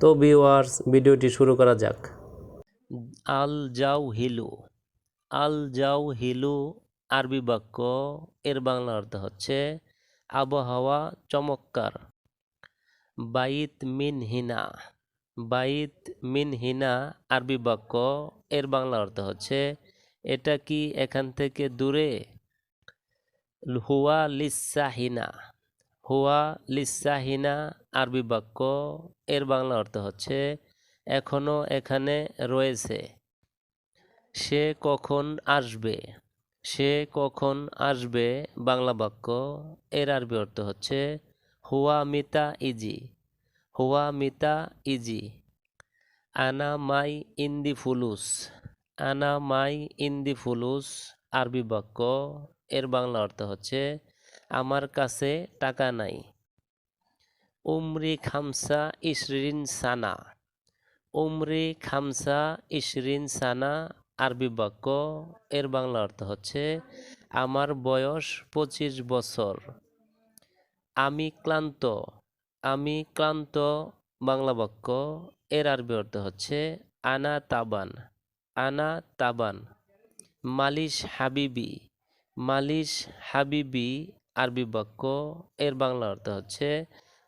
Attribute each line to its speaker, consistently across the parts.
Speaker 1: তো ভিউয়ার্স, ভিডিওটি শুরু করা যাক। আল যাও হিলু। আল যাও হিলু, আরবি বাক্য, এর বাংলা অর্থ হচ্ছে, আবহাওয়া চমৎকার। বাইত মিন হিনা। বাইত মিন হিনা, আরবি বাক্য, এর বাংলা অর্থ হচ্ছে, এটা কি এখান থেকে দূরে? হুয়া লিসাহিনা হুয়া লিসাহিনা আরবি বাক্য। এর বাংলা অর্থ হচ্ছে, এখনও এখানে রয়েছে। সে কখন আসবে? সে কখন আসবে? বাংলা বাক্য। এর আরবি অর্থ হচ্ছে, হুয়া মিতা ইজি। হুয়া মিতা ইজি। আনা মাই ইন্দি ফুলুস। আনা মাই ইন্দি ফুলুস। আরবি বাক্য। এর বাংলা অর্থ হচ্ছে আমার কাছে টাকা নাই। উমরি খামসা ইশরিন সানা। উমরি খামসা ইশরিন সানা আরবি বাক্য, এর বাংলা অর্থ হচ্ছে, আমার বয়স পঁচিশ বছর। আমি ক্লান্ত আমি ক্লান্ত বাংলা বাক্য, এর আরবি অর্থ হচ্ছে, আনা তাবান আনা তাবান। মালিশ হাবিবি মালিশ হাবিবি আরবি বাক্য, এর বাংলা অর্থ হচ্ছে,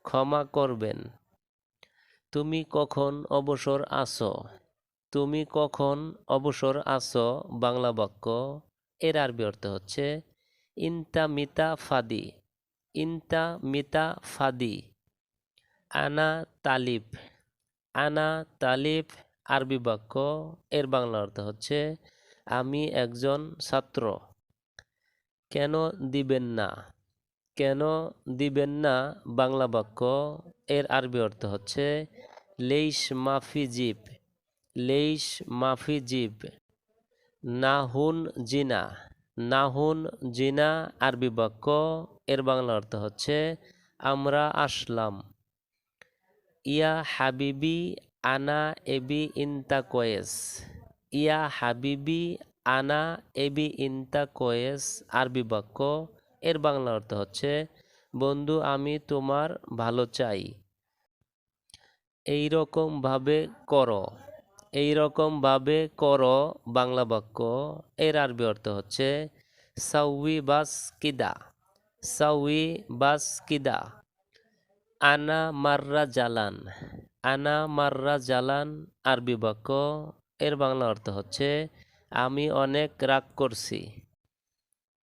Speaker 1: ক্ষমা করবেন। তুমি কখন অবসর আসো তুমি কখন অবসর আসো বাংলা বাক্য। এর আরবি অর্থ হচ্ছে, ইনতা মিতা ফাদি। ইনতা মিতা ফাদি। আনা তালিব। আনা তালিব। আরবি বাক্য। এর বাংলা অর্থ হচ্ছে, আমি একজন ছাত্র। কেন দিবেন না? কেন দিবেন না বাংলা বাক্য? এর আরবি অর্থ হচ্ছে লেইশ মাফি জিপ লেইশ মাফি জিপ, নাহুন জিনা নাহুন জিনা, আরবি বাক্য। এর বাংলা অর্থ হচ্ছে, আমরা আসলাম। ইয়া হাবিবি আনা এবি ইনতা কোয়েস, ইয়া হাবিবি আনা এবি ইনতা কোয়েস, আরবি বাক্য। এর বাংলা অর্থ হচ্ছে, বন্ধু, আমি তোমার ভালো চাই। এই রকম ভাবে করো এই রকম ভাবে করো বাংলা বাক্য। এর আরবি অর্থ হচ্ছে, সাউই বাস কিদা। সাউই বাস কিদা। আনা মাররা জালান। আনা মাররা জালান, আরবি বাক্য। এর বাংলা অর্থ হচ্ছে, আমি অনেক রাগ করছি।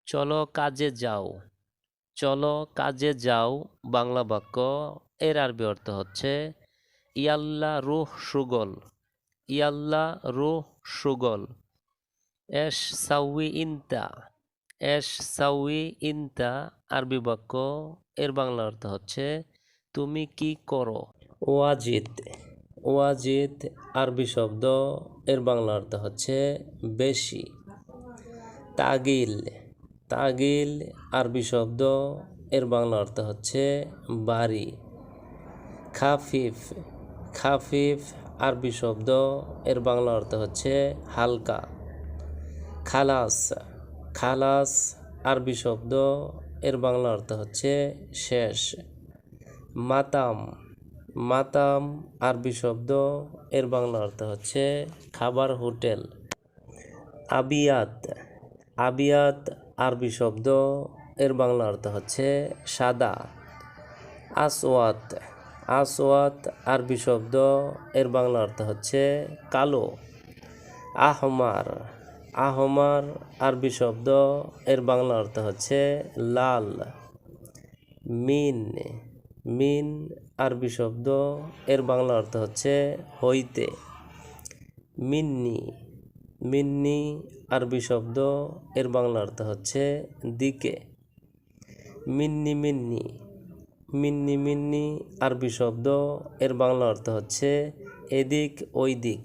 Speaker 1: চলো কাজে যাও। চলো কাজে যাও, বাংলা বাক্য, এর আরবি অর্থ হচ্ছে, ইয়াল্লা রুহ সুগল। ইয়াল্লা রুহ সুগল। এস সাউই ইনতা। এস সাউই ইনতা, আরবি বাক্য, এর বাংলা অর্থ হচ্ছে, তুমি কি করো? ওয়াজিদ। ওয়াজিদ, আরবি শব্দ, এর বাংলা অর্থ হচ্ছে, বেশি। তাগিল। তাগিল, আরবি শব্দ, এর বাংলা অর্থ হচ্ছে বাড়ি। খাফিফ খাফিফ, আরবি শব্দ, এর বাংলা অর্থ হচ্ছে হালকা। খালাস খালাস, আরবি শব্দ, এর বাংলা অর্থ হচ্ছে শেষ। মাতাম মাতাম, আরবি শব্দ, এর বাংলা অর্থ হচ্ছে খাবার হোটেল। আবিয়াত আবিয়াত আরবি শব্দ, এর বাংলা অর্থ হচ্ছে সাদা। আসওয়াত আসওয়াত আরবি শব্দ, এর বাংলা অর্থ হচ্ছে কালো। আহমার আহমার আরবি শব্দ, এর বাংলা অর্থ হচ্ছে লাল। মিন মিন আরবি শব্দ, এর বাংলা অর্থ হচ্ছে হইতে। মিন্নি মিন্নি আরবি শব্দ, এর বাংলা অর্থ হচ্ছে দিকে। মিন্নি মিন্নি মিন্নি মিন্নি আরবি শব্দ, এর বাংলা অর্থ হচ্ছে এদিক ওই দিক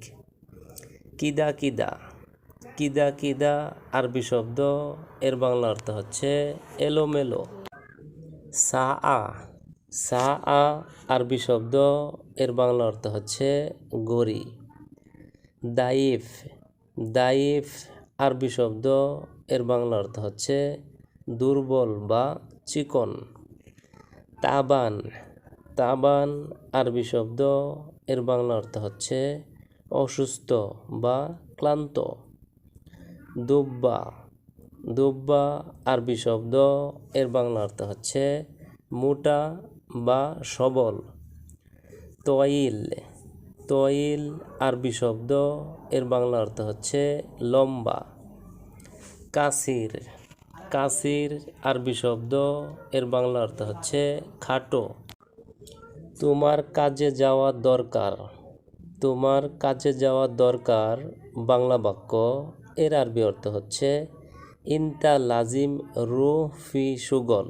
Speaker 1: কিদা কিদা কিদা কিদা আরবি শব্দ, এর বাংলা অর্থ হচ্ছে এলোমেলো। সা আ সা আ আরবি শব্দ, এর বাংলা অর্থ হচ্ছে গরি দাইফ দাইফ আরবি শব্দ, এর বাংলা অর্থ হচ্ছে দুর্বল বা চিকন। তাবান তাবান আরবি শব্দ, এর বাংলা অর্থ হচ্ছে অসুস্থ বা ক্লান্ত। দুব্বা দুব্বা আরবি শব্দ, এর বাংলা অর্থ হচ্ছে মোটা বা সবল। তয়িল তয়িল আরবি শব্দ এর বাংলা অর্থ হচ্ছে লম্বা। কাসির কাসির আরবি শব্দ এর বাংলা অর্থ হচ্ছে খাটো। তোমার কাজে যাওয়া দরকার, তোমার কাজে যাওয়া দরকার, বাংলা বাক্য, এর আরবি অর্থ হচ্ছে ইনতা লাজিম রু ফি সুগল।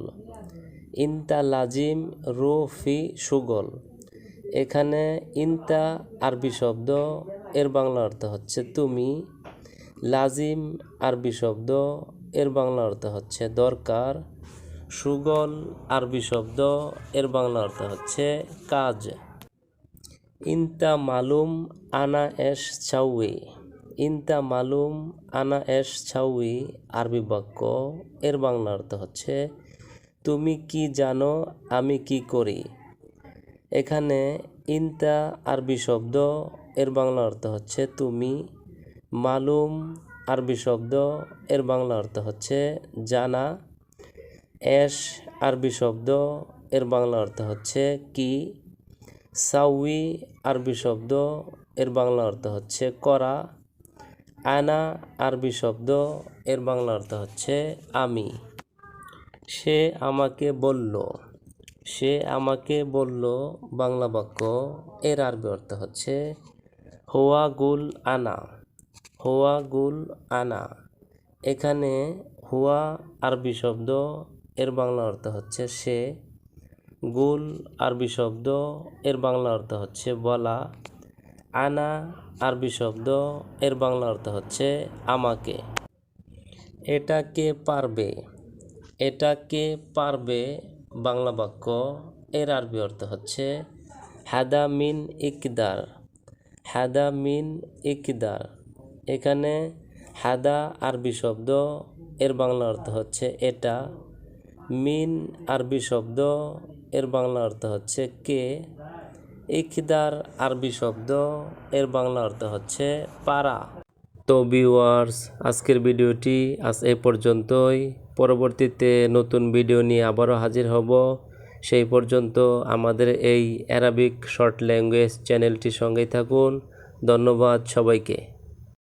Speaker 1: ইনতা লাজিম রু ফি সুগল। এখানে ইনতা আরবি শব্দ, এর বাংলা অর্থ হচ্ছে তুমি। লাজিম আরবি শব্দ, এর বাংলা অর্থ হচ্ছে দরকার। সুগল আরবি শব্দ, এর বাংলা অর্থ হচ্ছে কাজ। ইনতা মালুম আনা এস ছাউই। ইনতা মালুম আনা এস ছাউই, আরবি বাক্য, এর বাংলা অর্থ হচ্ছে, তুমি কি জানো আমি কি করি? এখানে ইনতা আরবি শব্দ, এর বাংলা অর্থ হচ্ছে তুমি, মালুম আরবি শব্দ, এর বাংলা অর্থ হচ্ছে জানা এশ আরবি শব্দ, এর বাংলা অর্থ হচ্ছে কি, সাউই আরবি শব্দ, এর বাংলা অর্থ হচ্ছে করা, আনা আরবি শব্দ, এর বাংলা অর্থ হচ্ছে আমি। সে আমাকে বলল। সে আমাকে বলল, বাংলা বাক্য, এর আরবি অর্থ হচ্ছে হোয়া গুল আনা হোয়া গুল আনা। এখানে হুয়া আরবি শব্দ, এর বাংলা অর্থ হচ্ছে সে। গুল আরবি শব্দ, এর বাংলা অর্থ হচ্ছে বলা। আনা আরবি শব্দ, এর বাংলা অর্থ হচ্ছে আমাকে। এটা কে পারবে? এটা কে পারবে? বাংলা বাক্য এর আরবি অর্থ হচ্ছে, হাদা মিন ইকদার। হাদা মিন ইকদার। এখানে হাদা আরবি শব্দ, এর বাংলা অর্থ হচ্ছে এটা। মিন আরবি শব্দ, এর বাংলা অর্থ হচ্ছে কে। ইকদার আরবি শব্দ, এর বাংলা অর্থ হচ্ছে পারা। তো ভিউয়ার্স, আজকের ভিডিওটি আজ এ পর্যন্তই। পরবর্তীতে নতুন ভিডিও নিয়ে আবারও হাজির হব। সেই পর্যন্ত আমাদের এই অ্যারাবিক শর্ট ল্যাঙ্গুয়েজ চ্যানেলটির সঙ্গেই থাকুন। ধন্যবাদ সবাইকে।